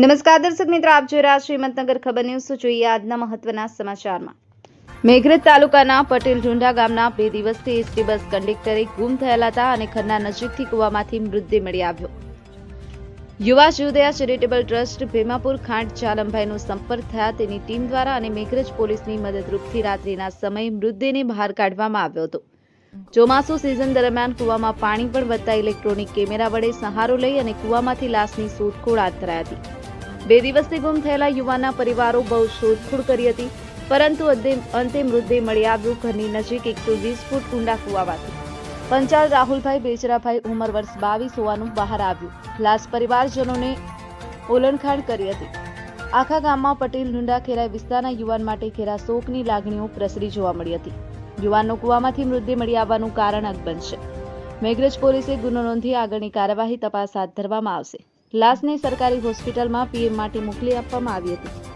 નમસ્કાર દર્શક મિત્રો, આપ જોઈ રહ્યા છો હિંમતનગર ખબર ન્યૂઝ. જોઈએ આજના મહત્વના સમાચારમાં. મેઘરજ તાલુકાના પટેલ ઢુંઢા ગામના બે દિવસથી એસટી બસ કંડક્ટરે ગુમ થયેલા હતા અને ખન્ના નજીકથી કૂવામાંથી મૃતદેહ મળી આવ્યો. યુવા જીવદયા ચેરિટેબલ ટ્રસ્ટ ભેમાપુર ખાંટ ચાલમભાઈનો સંપર્ક થયા. તેની ટીમ દ્વારા અને મેઘરજ પોલીસની મદદરૂપથી રાત્રિના સમયે મૃતદેહને બહાર કાઢવામાં આવ્યો હતો. ચોમાસુ સિઝન દરમિયાન કૂવામાં પાણી પણ વધતા ઇલેક્ટ્રોનિક કેમેરા વડે સહારો લઈ અને કૂવામાંથી લાશની શોધખોળ હાથ ધરાઈ હતી. બે દિવસથી ગુમ થયેલા યુવાનના પરિવારો બહુ શોધખોળ કરી હતી, પરંતુ અંતે મૃતદેહ મળી આવ્યો ઘરની નજીક એકસો વીસ ફૂટ ઊંડા કૂવામાંથી પંચાલ રાહુલભાઈ બેચરાભાઈ ઉંમર વર્ષ બાવીસ હોવાનું બહાર આવ્યું. લાશ પરિવારજનોને ઓલણખાણ કરી હતી. આખા ગામમાં પટેલ લુંડા ખેરાઈ વિસ્તારના યુવાન માટે ખેરા શોકની લાગણીઓ પ્રસરી જોવા મળી હતી. યુવાનનો કૂવામાંથી મૃતદેહ મળી આવવાનું કારણ અકબંધ છે મેઘરજ પોલીસે ગુનો નોંધી આગળની કાર્યવાહી તપાસ હાથ ધરવામાં આવશે. લાશને સરકારી હોસ્પિટલમાં પીએમ માટે મોકલી આપવામાં આવી હતી.